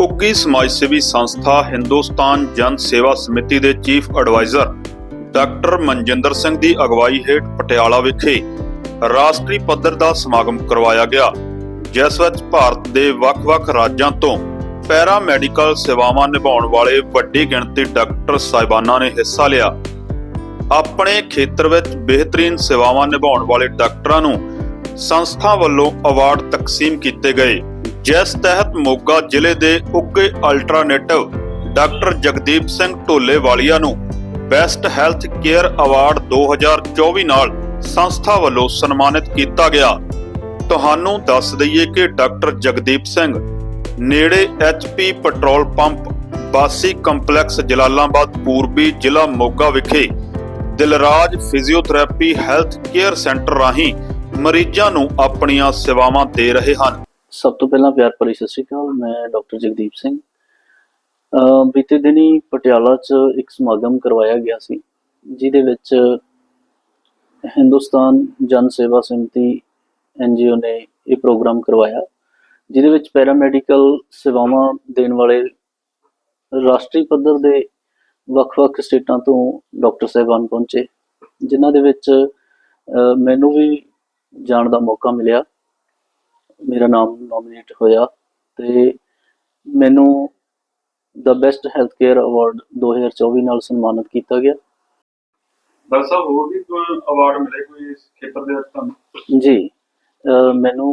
ਉੱਗੀ ਸਮਾਜ ਸੇਵੀ ਸੰਸਥਾ ਹਿੰਦੁਸਤਾਨ ਜਨ ਸੇਵਾ ਸਮਿਤੀ ਦੇ chief advisor doctor Manjinder Singh ਦੀ ਅਗਵਾਈ ਹੇਠ ਪਟਿਆਲਾ ਵਿਖੇ ਰਾਸ਼ਟਰੀ ਪੱਧਰ ਦਾ ਸਮਾਗਮ ਕਰਵਾਇਆ ਗਿਆ, ਜਿਸ ਵਿੱਚ ਭਾਰਤ ਦੇ ਵੱਖ-ਵੱਖ ਰਾਜਾਂ ਤੋਂ ਪੈਰਾ ਮੈਡੀਕਲ ਸੇਵਾਵਾਂ ਨਿਭਾਉਣ ਵਾਲੇ ਵੱਡੀ ਗਿਣਤੀ ਡਾਕਟਰ ਸਾਹਿਬਾਨਾਂ ਨੇ ਹਿੱਸਾ ਲਿਆ। ਆਪਣੇ ਖੇਤਰ ਵਿੱਚ ਬਿਹਤਰੀਨ ਸੇਵਾਵਾਂ ਨਿਭਾਉਣ ਵਾਲੇ ਡਾਕਟਰਾਂ ਨੂੰ ਸੰਸਥਾ ਵੱਲੋਂ ਅਵਾਰਡ ਤਕਸੀਮ ਕੀਤੇ ਗਏ। ਜਿਸ ਤਹਿਤ ਮੋਗਾ ਜ਼ਿਲ੍ਹੇ ਦੇ ਉੱਗੇ alternative doctor Jagdeep Singh Dholewalia ਨੂੰ ਬੈਸਟ ਹੈਲਥ ਕੇਅਰ ਅਵਾਰਡ 2024 ਨਾਲ ਸੰਸਥਾ ਵੱਲੋਂ ਸਨਮਾਨਿਤ ਕੀਤਾ ਗਿਆ। ਤੁਹਾਨੂੰ ਦੱਸ ਦਈਏ ਕਿ ਡਾਕਟਰ ਜਗਦੀਪ ਸਿੰਘ ਨੇੜੇ HP petrol pump Basi complex Jalalabad, ਪੂਰਬੀ ਜ਼ਿਲ੍ਹਾ ਮੋਗਾ ਵਿਖੇ Dilraj physiotherapy health care centre ਰਾਹੀਂ ਮਰੀਜ਼ਾਂ ਨੂੰ ਆਪਣੀਆਂ ਸੇਵਾਵਾਂ ਦੇ ਰਹੇ ਹਨ। ਸਭ ਤੋਂ ਪਹਿਲਾਂ ਪਿਆਰ ਭਰੀ ਸਤਿ ਸ਼੍ਰੀ ਅਕਾਲ, ਮੈਂ ਡਾਕਟਰ ਜਗਦੀਪ ਸਿੰਘ। ਬੀਤੇ ਦਿਨੀ ਪਟਿਆਲਾ 'ਚ ਇੱਕ ਸਮਾਗਮ ਕਰਵਾਇਆ ਗਿਆ ਸੀ, ਜਿਹਦੇ ਵਿੱਚ ਹਿੰਦੁਸਤਾਨ ਜਨ ਸੇਵਾ ਸਮਿਤੀ ਐਨਜੀਓ ਨੇ ਇਹ ਪ੍ਰੋਗਰਾਮ ਕਰਵਾਇਆ, ਜਿਹਦੇ ਵਿੱਚ ਪੈਰਾਮੈਡੀਕਲ ਸੇਵਾਵਾਂ ਦੇਣ ਵਾਲੇ ਰਾਸ਼ਟਰੀ ਪੱਧਰ ਦੇ ਵੱਖ-ਵੱਖ ਸਟੇਟਾਂ ਤੋਂ ਡਾਕਟਰ ਸਾਹਿਬਾਨ ਪਹੁੰਚੇ, ਜਿਨ੍ਹਾਂ ਦੇ ਵਿੱਚ ਮੈਨੂੰ ਵੀ ਜਾਣ ਦਾ ਮੌਕਾ ਮਿਲਿਆ। ਮੇਰਾ ਨਾਮ ਨੋਮੀਨੇਟ ਹੋਇਆ ਤੇ ਮੈਨੂੰ ਦਾ ਬੈਸਟ ਹੈਲਥ ਕੇਅਰ ਅਵਾਰਡ 2024 ਨਾਲ ਸਨਮਾਨਿਤ ਕੀਤਾ ਗਿਆ। ਡਾਕਟਰ ਸਾਹਿਬ ਹੋਰ ਵੀ ਕੋਈ ਅਵਾਰਡ ਮਿਲੇ ਕੋਈ ਇਸ ਖੇਤਰ ਦੇ ਵਿੱਚ ਤੁਹਾਨੂੰ? ਜੀ ਮੈਨੂੰ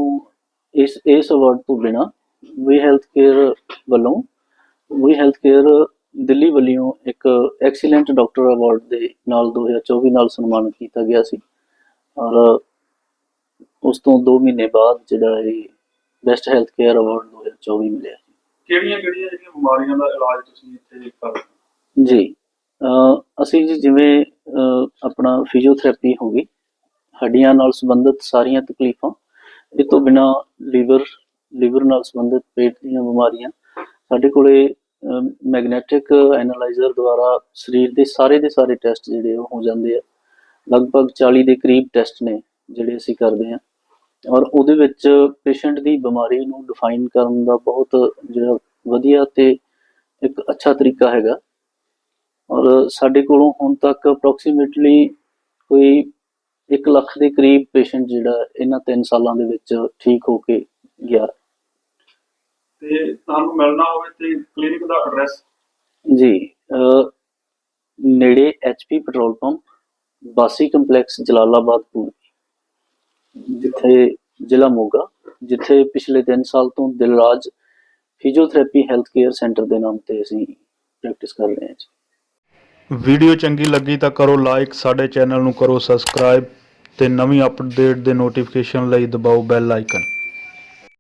ਇਸ ਇਸ ਅਵਾਰਡ ਤੋਂ ਬਿਨਾ ਵੀ ਹੈਲਥ ਕੇਅਰ ਵੱਲੋਂ ਵੀ ਹੈਲਥ ਕੇਅਰ ਦਿੱਲੀ ਵੱਲੋਂ ਇੱਕ ਐਕਸੀਲੈਂਟ ਡਾਕਟਰ ਅਵਾਰਡ ਦੇ ਨਾਲ 2024 ਨਾਲ ਸਨਮਾਨਿਤ ਕੀਤਾ ਗਿਆ ਸੀ। ਔਰ ਉਸ ਤੋਂ 2 ਮਹੀਨੇ ਬਾਅਦ ਜਿਹੜਾ ਇਹ ਬੈਸਟ ਹੈਲਥ ਕੇਅਰ ਅਵਾਰਡ 2024 ਮਿਲਿਆ ਕਿਹੜੀਆਂ ਕਿਹੜੀਆਂ ਜਿਹੜੀਆਂ ਬਿਮਾਰੀਆਂ ਦਾ ਇਲਾਜ ਤੁਸੀਂ ਇੱਥੇ ਕਰਦੇ ਹੋ? ਜੀ ਅਸੀਂ ਜੀ ਜਿਵੇਂ ਆਪਣਾ ਫਿਜ਼ੀਓਥੈਰੇਪੀ ਹੋ ਗਈ ਹੱਡੀਆਂ ਨਾਲ ਸੰਬੰਧਿਤ ਸਾਰੀਆਂ ਤਕਲੀਫਾਂ ਇਹ ਤੋਂ ਬਿਨਾ ਲੀਵਰ ਲੀਵਰ ਨਾਲ ਸੰਬੰਧਿਤ ਪੇਟ ਦੀਆਂ ਬਿਮਾਰੀਆਂ ਸਾਡੇ ਕੋਲੇ ਮੈਗਨੈਟਿਕ ਐਨਾਲਾਈਜ਼ਰ ਦੁਆਰਾ ਸਰੀਰ ਦੇ ਸਾਰੇ ਦੇ ਸਾਰੇ ਟੈਸਟ ਜਿਹੜੇ ਉਹ ਹੋ ਜਾਂਦੇ ਆ। ਲਗਭਗ 40 ਦੇ ਕਰੀਬ ਟੈਸਟ ਨੇ ਜਿਹੜੇ ਅਸੀਂ ਕਰਦੇ ਹਾਂ ਔਰ ਉਹਦੇ ਵਿੱਚ ਪੇਸ਼ੈਂਟ ਦੀ ਬਿਮਾਰੀ ਨੂੰ ਡਿਫਾਈਨ ਕਰਨ ਦਾ ਬਹੁਤ ਜਿਹੜਾ ਵਧੀਆ ਤੇ ਇੱਕ ਅੱਛਾ ਤਰੀਕਾ ਹੈਗਾ। ਔਰ ਸਾਡੇ ਕੋਲੋਂ ਹੁਣ ਤੱਕ ਅਪਰੋਕਸੀਮੇਟਲੀ ਕੋਈ 1 ਲੱਖ ਦੇ ਕਰੀਬ ਪੇਸ਼ੈਂਟ ਜਿਹੜਾ ਇਹਨਾਂ 3 ਸਾਲਾਂ ਦੇ ਵਿੱਚ ਠੀਕ ਹੋ ਕੇ ਗਿਆ। ਤੇ ਤੁਹਾਨੂੰ ਮਿਲਣਾ ਹੋਵੇ ਤੇ ਕਲੀਨਿਕ ਦਾ ਐਡਰੈਸ ਜੀ ਨੇੜੇ HP petrol pump Basi complex Jalalabad ਪੂਰਬੀ। ਜਿੱਥੇ ਜ਼ਿਲ੍ਹਾ ਮੋਗਾ, ਜਿੱਥੇ ਪਿਛਲੇ 3 ਸਾਲ ਤੋਂ Dilraj physiotherapy health care centre ਦੇ ਨਾਮ ਤੇ ਅਸੀਂ ਪ੍ਰੈਕਟਿਸ ਕਰ ਰਹੇ ਹਾਂ ਜੀ। ਵੀਡੀਓ ਚੰਗੀ ਲੱਗੀ ਤਾਂ ਕਰੋ ਲਾਈਕ ਸਾਡੇ ਚੈਨਲ ਨੂੰ ਕਰੋ ਸਬਸਕ੍ਰਾਈਬ ਤੇ ਨਵੀਂ ਅਪਡੇਟ ਦੇ ਨੋਟੀਫਿਕੇਸ਼ਨ ਲਈ ਦਬਾਓ ਬੈਲ ਆਈਕਨ